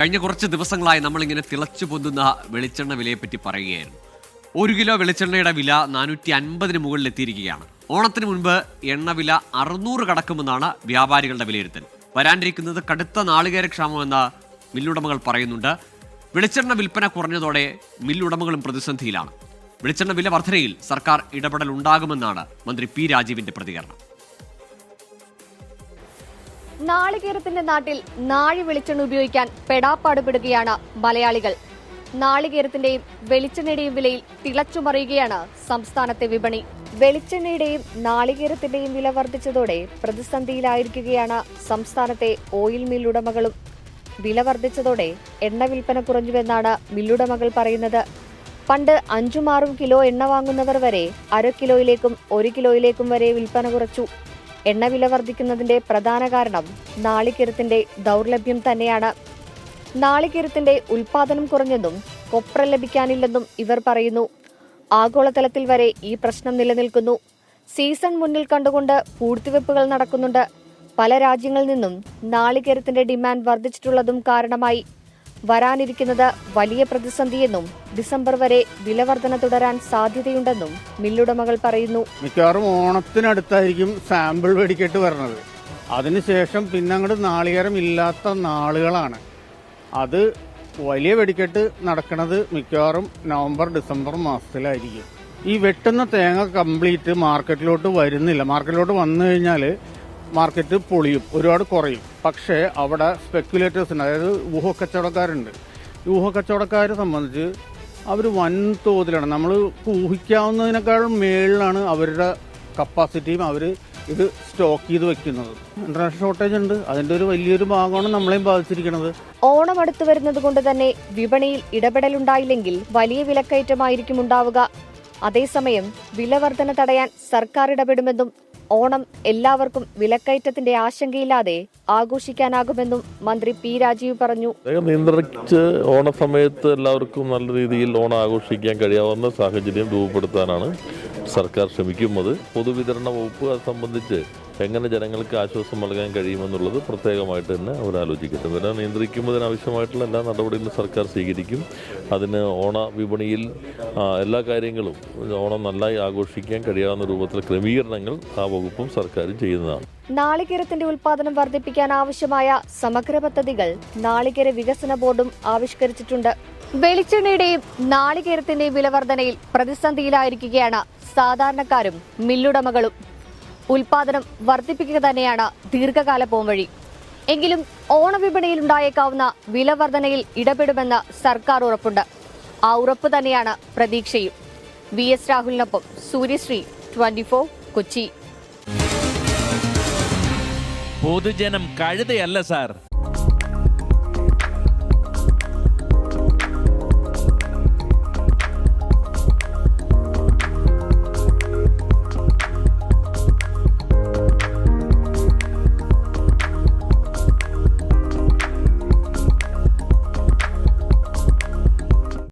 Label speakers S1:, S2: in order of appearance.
S1: കഴിഞ്ഞ കുറച്ച് ദിവസങ്ങളായി നമ്മളിങ്ങനെ തിളച്ചു പൊന്തുന്ന വെളിച്ചെണ്ണ വിലയെപ്പറ്റി പറയുകയായിരുന്നു. ഒരു കിലോ വെളിച്ചെണ്ണയുടെ വില നാനൂറ്റി അൻപതിന് മുകളിൽ എത്തിയിരിക്കുകയാണ്. ഓണത്തിന് മുൻപ് എണ്ണ വില അറുന്നൂറ് കടക്കുമെന്നാണ് വ്യാപാരികളുടെ വിലയിരുത്തൽ. വരാനിരിക്കുന്നത് കടുത്ത നാളികേരക്ഷാമമെന്ന് മില്ലുടമകൾ പറയുന്നുണ്ട്. വെളിച്ചെണ്ണ വിൽപ്പന കുറഞ്ഞതോടെ മില്ലുടമകളും പ്രതിസന്ധിയിലാണ്. വെളിച്ചെണ്ണ വില വർധനയിൽ സർക്കാർ ഇടപെടൽ ഉണ്ടാകുമെന്നാണ് മന്ത്രി പി രാജീവിന്റെ പ്രതികരണം.
S2: നാളികേരത്തിന്റെ നാട്ടിൽ നാഴി വെളിച്ചെണ്ണ ഉപയോഗിക്കാൻ പെടാപ്പാടുപെടുകയാണ് മലയാളികൾ. നാളികേരത്തിന്റെയും വെളിച്ചെണ്ണയുടെയും വിലയിൽ തിളച്ചുമറിയുകയാണ് സംസ്ഥാനത്തെ വിപണി. വെളിച്ചെണ്ണയുടെയും നാളികേരത്തിന്റെയും വില വർദ്ധിച്ചതോടെ പ്രതിസന്ധിയിലായിരിക്കുകയാണ് സംസ്ഥാനത്തെ ഓയിൽ മിൽ ഉടമകളും വില വർദ്ധിച്ചതോടെ എണ്ണ വിൽപ്പന കുറഞ്ഞുവെന്നാണ് മില്ലുടമകൾ പറയുന്നത്. പണ്ട് അഞ്ചും ആറും കിലോ എണ്ണ വാങ്ങുന്നവർ വരെ അര കിലോയിലേക്കും ഒരു കിലോയിലേക്കും വരെ വിൽപ്പന കുറച്ചു. എണ്ണ വില വർദ്ധിക്കുന്നതിന്റെ പ്രധാന കാരണം നാളികേരത്തിന്റെ ദൗർലഭ്യം തന്നെയാണ്. നാളികേരത്തിന്റെ ഉൽപാദനം കുറഞ്ഞെന്നും കൊപ്ര ലഭിക്കാനില്ലെന്നും ഇവർ പറയുന്നു. ആഗോളതലത്തിൽ വരെ ഈ പ്രശ്നം നിലനിൽക്കുന്നു. സീസൺ മുന്നിൽ കണ്ടുകൊണ്ട് പൂഴ്ത്തിവെപ്പുകൾ നടക്കുന്നുണ്ട്. പല രാജ്യങ്ങളിൽ നിന്നും നാളികേരത്തിന്റെ ഡിമാൻഡ് വർദ്ധിച്ചിട്ടുള്ളതും കാരണമായി. വരാനിരിക്കുന്നത് വലിയ പ്രതിസന്ധിയെന്നും ഡിസംബർ വരെ വിലവർധന തുടരാൻ സാധ്യതയുണ്ടെന്നും മില്ലുടമകൾ പറയുന്നു.
S3: മിക്കവാറും ഓണത്തിനടുത്തായിരിക്കും സാമ്പിൾ വെടിക്കെട്ട് വരണത് അതിനുശേഷം പിന്നെ അങ്ങോട്ട് നാളികേരം ഇല്ലാത്ത നാളുകളാണ്. അത് വലിയ വെടിക്കെട്ട് നടക്കുന്നത് മിക്കവാറും നവംബർ ഡിസംബർ മാസത്തിലായിരിക്കും. ഈ വെട്ടുന്ന തേങ്ങ കംപ്ലീറ്റ് മാർക്കറ്റിലോട്ട് വരുന്നില്ല. മാർക്കറ്റിലോട്ട് വന്നു കഴിഞ്ഞാൽ മാർക്കറ്റ് പൊളിയും ഒരുപാട് കുറയും. പക്ഷേ അവിടെ സ്പെക്കുലേറ്റേഴ്സ് ഉണ്ട് അതായത് ഊഹക്കച്ചവടക്കാരുണ്ട്. ഊഹക്കച്ചവടക്കാരെ സംബന്ധിച്ച് അവർ വൻതോതിലാണ്. നമ്മൾ ഊഹിക്കാവുന്നതിനേക്കാൾ മേളിലാണ് അവരുടെ കപ്പാസിറ്റിയും അവർ ഇത് സ്റ്റോക്ക് ചെയ്ത് വെക്കുന്നത്. ഇന്റർനാഷണൽ ഷോർട്ടേജ് ഉണ്ട്. അതിന്റെ ഒരു വലിയൊരു ഭാഗമാണ് നമ്മളെയും ബാധിച്ചിരിക്കുന്നത്.
S2: ഓണം അടുത്തു വരുന്നത് കൊണ്ട് തന്നെ വിപണിയിൽ ഇടപെടലുണ്ടായില്ലെങ്കിൽ വലിയ വിലക്കയറ്റമായിരിക്കും ഉണ്ടാവുക. അതേസമയം വിലവർധന തടയാൻ സർക്കാർ ഇടപെടുമെന്നും ഓണം എല്ലാവർക്കും വിലക്കയറ്റത്തിന്റെ ആശങ്കയില്ലാതെ ആഘോഷിക്കാനാകുമെന്നും മന്ത്രി പി രാജീവ് പറഞ്ഞു.
S4: നിയന്ത്രിച്ച് ഓണസമയത്ത് എല്ലാവർക്കും നല്ല രീതിയിൽ ഓണം ആഘോഷിക്കാൻ കഴിയാവുന്ന സാഹചര്യം രൂപപ്പെടുത്താനാണ് സർക്കാർ ശ്രമിക്കുന്നത്. പൊതുവിതരണ വകുപ്പ് അത് സംബന്ധിച്ച് എങ്ങനെ ജനങ്ങൾക്ക് ആശ്വാസം നൽകാൻ കഴിയുമെന്നുള്ളത് പ്രത്യേകമായിട്ട് തന്നെ അവർ ആലോചിക്കട്ടെ വില നിയന്ത്രിക്കുന്നതിനാവശ്യമായിട്ടുള്ള എല്ലാ നടപടികളും സർക്കാർ സ്വീകരിക്കും. അതിന് ഓണ വിപണിയിൽ എല്ലാ കാര്യങ്ങളും ഓണം നന്നായി ആഘോഷിക്കാൻ കഴിയാവുന്ന രൂപത്തിൽ ക്രമീകരണങ്ങൾ ആ വകുപ്പും സർക്കാരും ചെയ്യുന്നതാണ്.
S2: നാളികേരത്തിന്റെ ഉൽപാദനം വർദ്ധിപ്പിക്കാൻ ആവശ്യമായ സമഗ്ര പദ്ധതികൾ നാളികേര വികസന ബോർഡും ആവിഷ്കരിച്ചിട്ടുണ്ട്. വെളിച്ചെണ്ണയുടെയും നാളികേരത്തിന്റെയും വിലവർധനയിൽ പ്രതിസന്ധിയിലായിരിക്കുകയാണ് സാധാരണക്കാരും മില്ലുടമകളും. ഉൽപാദനം വർദ്ധിപ്പിക്കുക തന്നെയാണ് ദീർഘകാല പോംവഴി എങ്കിലും ഓണവിപണിയിൽ ഉണ്ടായേക്കാവുന്ന വിലവർധനയിൽ ഇടപെടുമെന്ന് സർക്കാർ ഉറപ്പുണ്ട്. ആ ഉറപ്പ് തന്നെയാണ് പ്രതീക്ഷയും. വി എസ് രാഹുലിനൊപ്പം സൂര്യശ്രീ ട്വന്റി ഫോർ കൊച്ചി.
S5: പൊതുജനം കഴുതയല്ല സാർ.